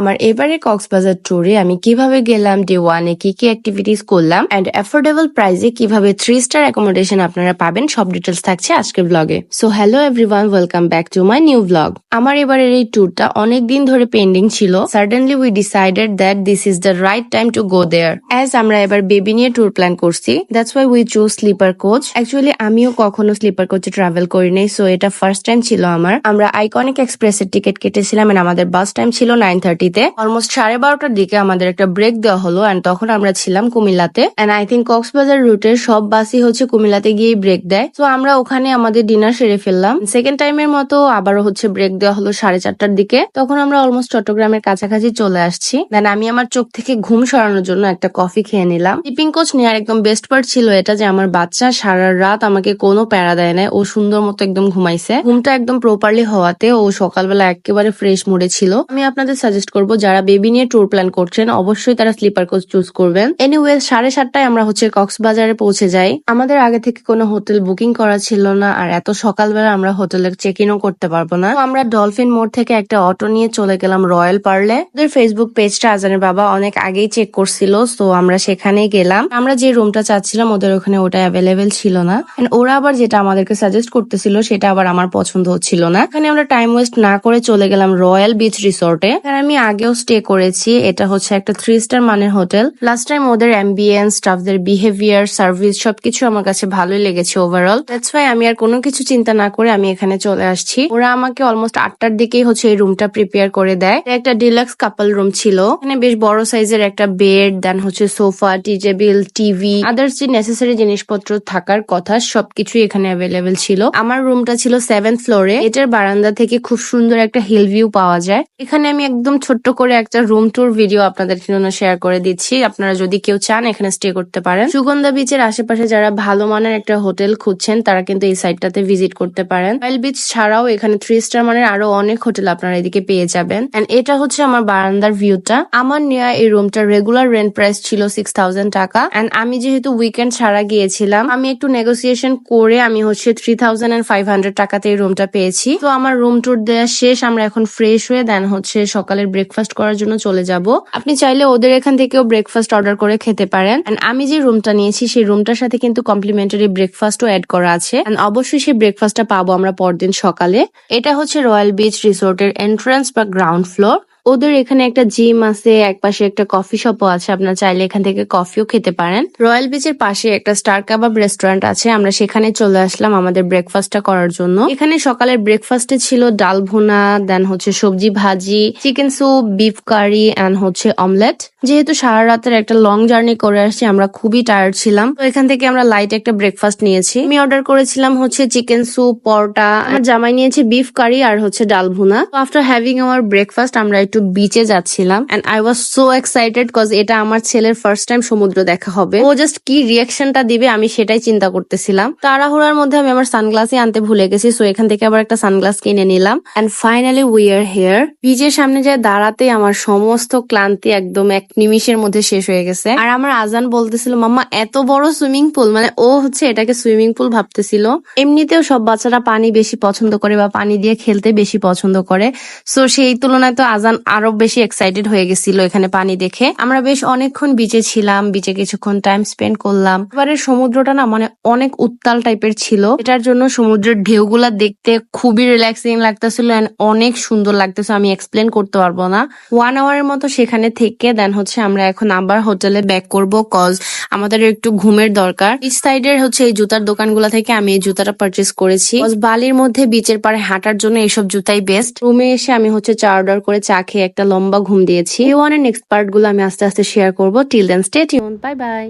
আমার এবারে কক্সবাজার ট্যুরে আমি কীভাবে গেলাম ডে ওয়ানে কি কি অ্যাক্টিভিটিস করলাম এন্ড অ্যাফোর্ডেবল প্রাইসে কীভাবে থ্রি স্টার অ্যাকোমোডেশন আপনারা পাবেন, সব ডিটেলস থাকছে আজকের ব্লগে so hello everyone welcome back to my new blog আমার এবারের এই ট্যুরটা অনেক দিন ধরে পেন্ডিং ছিল। Suddenly we decided that this is the right time to go there as আমরা এবার বেবি নিয়ে ট্যুর প্ল্যান করছি that's why we choose sleeper coach actually আমিও কখনো স্লিপার কোচে ট্রাভেল করিনি সো এটা ফার্স্ট টাইম ছিল আমার। আমরা আইকনিক এক্সপ্রেসের টিকিট কেটেছিলাম আমাদের বাস টাইম ছিল নাইন থার্টিতে অলমোস্ট সাড়ে বারোটার দিকে আমাদের একটা ব্রেক দেওয়া হলো অ্যান্ড তখন আমরা ছিলাম কুমিল্লাতে। অ্যান্ড আই থিঙ্ক কক্সবাজার রুটের সব বাসই হচ্ছে কুমিল্লাতে গিয়ে ব্রেক দেয়। তো আমরা ওখানে আমাদের ডিনার সেরে ফেললাম। সেকেন্ড টাইমের মতো আবারও হচ্ছে ব্রেক দেওয়া হলো সাড়ে চারটার দিকে। তখন আমরা অলমোস্ট চট্টগ্রামের কাছাকাছি চলে আসছি। দেন আমি আমার চোখ থেকে ঘুম সরানোর জন্য একটা কফি খেয়ে নিলাম। টিপিং কোচ নেওয়ার একদম বেস্ট পার্ট ছিল এটা যে আমার বাচ্চা সারা রাত আমাকে কোনো প্যারা দেয় না। ও সুন্দর মতো একদম ঘুমাইছে। ঘুমটা একদম প্রপারলি হওয়াতে ও সকালবেলা একেবারে ফ্রেশ মুডে ছিল। আমি আপনাদের সাজেস্ট করব। যারা বেবি নিয়ে ট্যুর প্ল্যান করছেন, অবশ্যই তারা স্লিপার কোচ চুজ করবেন। এনিওয়ে সাড়ে সাতটায় আমরা হচ্ছে কক্সবাজারে পৌঁছে যাই। আমাদের আগে থেকে কোনো হোটেল বুকিং করা ছিল না, আর এত সকালবেলা আমরা হোটেলে চেক ইনও করতে পারব না। আমরা ডলফিন মোড় থেকে একটা অটো নিয়ে চলে গেলাম রয়্যাল পার্লে ওদের ফেসবুক পেজটা আজানের বাবা অনেক আগেই চেক করছিল, তো আমরা সেখানেই গেলাম। আমরা যে রুমটা চাচ্ছিলাম, ওদের ওখানে ওটা অ্যাভেলেবেল ছিল না। ওরা আবার যেটা আমাদেরকে সাজেস্ট করতেছিল, সেটা আবার আমার পছন্দ হচ্ছিল না। এখানে আমরা টাইম ওয়েস্ট না করে চলে গেলাম রয়্যাল বিচ রিসোর্টে আমি আগেও স্টে করেছি। এটা হচ্ছে একটা থ্রি স্টার মানের হোটেল লাস্ট টাইম ওদের অ্যাম্বিয়েন্স স্টাফদের বিহেভিয়ার সার্ভিস সবকিছু আমার কাছে ভালোই লেগেছে ওভারঅল দ্যাটস ওয়াই আমি আর কোনো কিছু চিন্তা না করে আমি এখানে চলে আসছি। ওরা আমাকে অলমোস্ট আটটার দিকেই হচ্ছে এই রুমটা প্রিপেয়ার করে দেয়। একটা ডিলাক্স কাপল রুম ছিল। এখানে বেশ বড় সাইজের একটা বেড দেন হচ্ছে sofa tea table TV others যে নেসেসারি জিনিসপত্র থাকার কথা সবকিছুই এখানে অ্যাভেলেবেল ছিল। আমার রুমটা ছিল সেভেন্থ ফ্লোরে এটার বারান্দা থেকে খুব সুন্দর একটা হিল ভিউ পাওয়া যায়। এখানে আমি একদম ছোট্ট করে একটা রুম ট্যুর ভিডিও আপনাদের জন্য শেয়ার করে দিচ্ছি। আপনারা যদি কেউ চান, এখানে স্টে করতে পারেন। সুগন্ধা বিচের আশেপাশে যারা ভালো মানের একটা হোটেল খুঁজছেন, তারা কিন্তু এই সাইটটাতে ভিজিট করতে পারেন। রয়্যাল বিচ ছাড়াও এখানে থ্রি স্টার মানের আরও অনেক হোটেল আপনারা এদিকে পেয়ে যাবেন। এন্ড এটা হচ্ছে আমার বারান্দার ভিউটা আমার নেওয়া এই রুমটার রেগুলার রেন্ট প্রাইস ছিল সিক্স থাউজেন্ড টাকা। এন্ড আমি যেহেতু উইকেন্ড ছাড়া গিয়েছিলাম, আমি একটু নেগোসিয়েশন করে আমি হচ্ছে three thousand and five hundred টাকাতে এই রুমটা পেয়েছি। তো আমার রুম ট্যুর দেওয়া শেষ, আমরা এখন ফ্রেশ হয়ে দেন হচ্ছে সকালের ব্রেকফাস্ট করার জন্য চলে যাব। আপনি চাইলে ওদের এখান থেকেও ব্রেকফাস্ট অর্ডার করে খেতে পারেন। আমি যে রুমটা নিয়েছি, সেই রুমটার সাথে কিন্তু কমপ্লিমেন্টারি ব্রেকফাস্টও অ্যাড করা আছে। অবশ্যই সেই ব্রেকফাস্টটা পাবো আমরা পরদিন সকালে। এটা হচ্ছে রয়্যাল বিচ রিসোর্টের এন্ট্রান্স বা গ্রাউন্ড ফ্লোর ওদের এখানে একটা জিম আছে এক পাশে একটা কফি শপও আছে, আপনার চাইলে এখান থেকে কফিও খেতে পারেন। রয়্যাল বিচের পাশে একটা স্টার কাবাব রেস্টুরেন্ট আছে, আমরা সেখানে চলে আসলাম আমাদের ব্রেকফাস্টটা করার জন্য। এখানে সকালের ব্রেকফাস্টে ছিল ডাল ভুনা, দেন হচ্ছে সবজি ভাজি, chicken soup, beef curry and হচ্ছে অমলেট। যেহেতু সারা রাতের একটা লং জার্নি করে আসছি, আমরা খুবই টায়ার্ড ছিলাম। তো এখান থেকে আমরা লাইট একটা ব্রেকফাস্ট নিয়েছি। আমি অর্ডার করেছিলাম হচ্ছে চিকেন স্যুপ, পরোটা আমার জামাই নিয়েছে বিফ কারি আর হচ্ছে ডাল ভুনা। আফটার হ্যাভিং আওয়ার ব্রেকফাস্ট আমরা একটু বিচে যাচ্ছিলাম and I was so excited cause এটা আমার ছেলের ফার্স্ট টাইম সমুদ্র দেখা হবে। ও জাস্ট কি রিয়াকশনটা দিবে আমি সেটাই চিন্তা করতেছিলাম। তাড়াহুড়ার মধ্যে আমি আমার সানগ্লাসই আনতে ভুলে গেছি সো এখান থেকে আবার একটা সানগ্লাস কিনে নিলাম। And finally we are here বিচের সামনে যায় দাঁড়াতে আমার সমস্ত ক্লান্তি একদম এক নিমিষের মধ্যে শেষ হয়ে গেছে। আর আমার আজান বলতেছিল, মাম্মা, এত বড় সুইমিং পুল মানে ও হচ্ছে এটাকে সুইমিং পুল ভাবতেছিল। এমনিতেও সব বাচ্চারা পানি বেশি পছন্দ করে বা পানি দিয়ে খেলতে বেশি পছন্দ করে। সো সেই তুলনায় তো আজান আরও বেশি এক্সাইটেড হয়ে গেছিল এখানে পানি দেখে। আমরা বেশ অনেকক্ষণ বিচে ছিলাম বিচে কিছুক্ষণ টাইম স্পেন্ড করলাম। এবারে সমুদ্রটা না মানে অনেক উত্তাল টাইপের ছিল। এটার জন্য সমুদ্রের ঢেউগুলা দেখতে খুবই রিল্যাক্সিং লাগতেছিল অনেক সুন্দর লাগতেছে, আমি এক্সপ্লেন করতে পারব না। ওয়ান আওয়ারের মতো সেখানে থেকে দেন হচ্ছে আমরা এখন আবার হোটেলে ব্যাক করব কজ আমাদের একটু ঘুমের দরকার। বিচ সাইডের হচ্ছে এই জুতার দোকানগুলা থেকে আমি এই জুতাটা পারচেস করেছি। বালির মধ্যে বিচের পাড়ে হাঁটার জন্য এইসব জুতাই বেস্ট রুমে এসে আমি হচ্ছে চা অর্ডার করে চা খেয়ে একটা লম্বা ঘুম দিয়েছি। ওয়ানের নেক্সট পার্টগুলো আমি আস্তে আস্তে শেয়ার করব। Till then stay tune bye bye